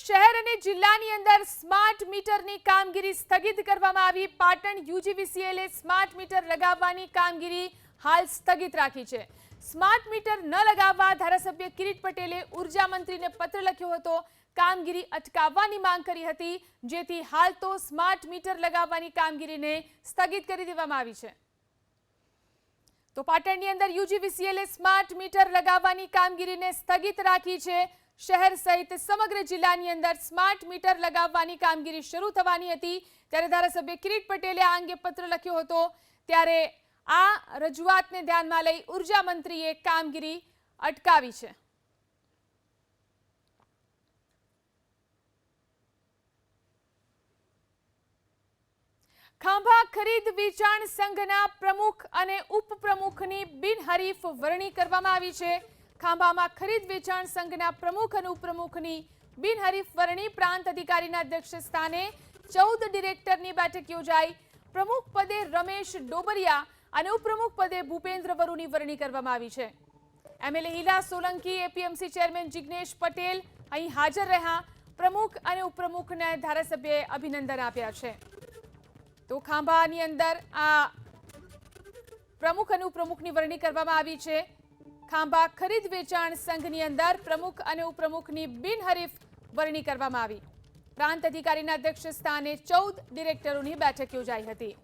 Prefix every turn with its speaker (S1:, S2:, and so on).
S1: શહેર અને જિલ્લાની અંદર સ્માર્ટ મીટરની કામગીરી સ્થગિત કરવામાં આવી. પાટણ યુજીવીસીએલે સ્માર્ટ મીટર લગાવવાની કામગીરી હાલ સ્થગિત રાખી છે. સ્માર્ટ મીટર ન લગાવવા ધારાસભ્ય કિરીટ પટેલે ઊર્જા મંત્રીને પત્ર લખ્યો હતો. કામગીરી અટકાવવાની માંગ કરી હતી, જેથી હાલ તો સ્માર્ટ મીટર લગાવવાની કામગીરીને સ્થગિત કરી દેવામાં આવી છે. તો પાટણની અંદર યુજીવીસીએલે સ્માર્ટ મીટર લગાવવાની કામગીરીને સ્થગિત રાખી છે. શહેર સહિત સમગ્ર જિલ્લાની અંદર સ્માર્ટ મીટર લગાવવાની કામગીરી શરૂ થવાની હતી. ત્યારે ધારાસભ્ય કિરીટ પટેલે આ અંગે પત્ર લખ્યો હતો. ત્યારે આ રજૂઆતને ધ્યાનમાં લઈ ઊર્જા મંત્રીએ કામગીરી અટકાવી છે. ખાંભા ખરીદ વેચાણ સંઘના પ્રમુખ અને ઉપપ્રમુખની બિનહરીફ વરણી કરવામાં આવી છે. ખાંભામાં ખરીદ વેચાણ સંઘના પ્રમુખ અને ઉપપ્રમુખની બિનહરીફ વરણી પ્રાંત અધિકારીના અધ્યક્ષ સ્થાને ચૌદ ડિરેક્ટરની બેઠક યોજાઈ. પ્રમુખ પદે રમેશ ડોબરિયા અને ઉપપ્રમુખ પદે ભૂપેન્દ્ર વરુની વરણી કરવામાં આવી છે. MLA Hira Solanki, APMC chairman Jignesh Patel અહીં હાજર રહ્યા. પ્રમુખ અને ઉપપ્રમુખને ધારાસભ્યએ અભિનંદન આપ્યા છે. તો ખાંભાની અંદર આ પ્રમુખ અને ઉપપ્રમુખની વરણી કરવામાં આવી છે. ખાંભા ખરીદ વેચાણ સંઘની અંદર પ્રમુખ અને ઉપપ્રમુખની બિનહરીફ વરણી કરવામાં આવી. પ્રાંત અધિકારીના અધ્યક્ષ સ્થાને ચૌદ ડિરેક્ટરોની બેઠક યોજાઈ હતી.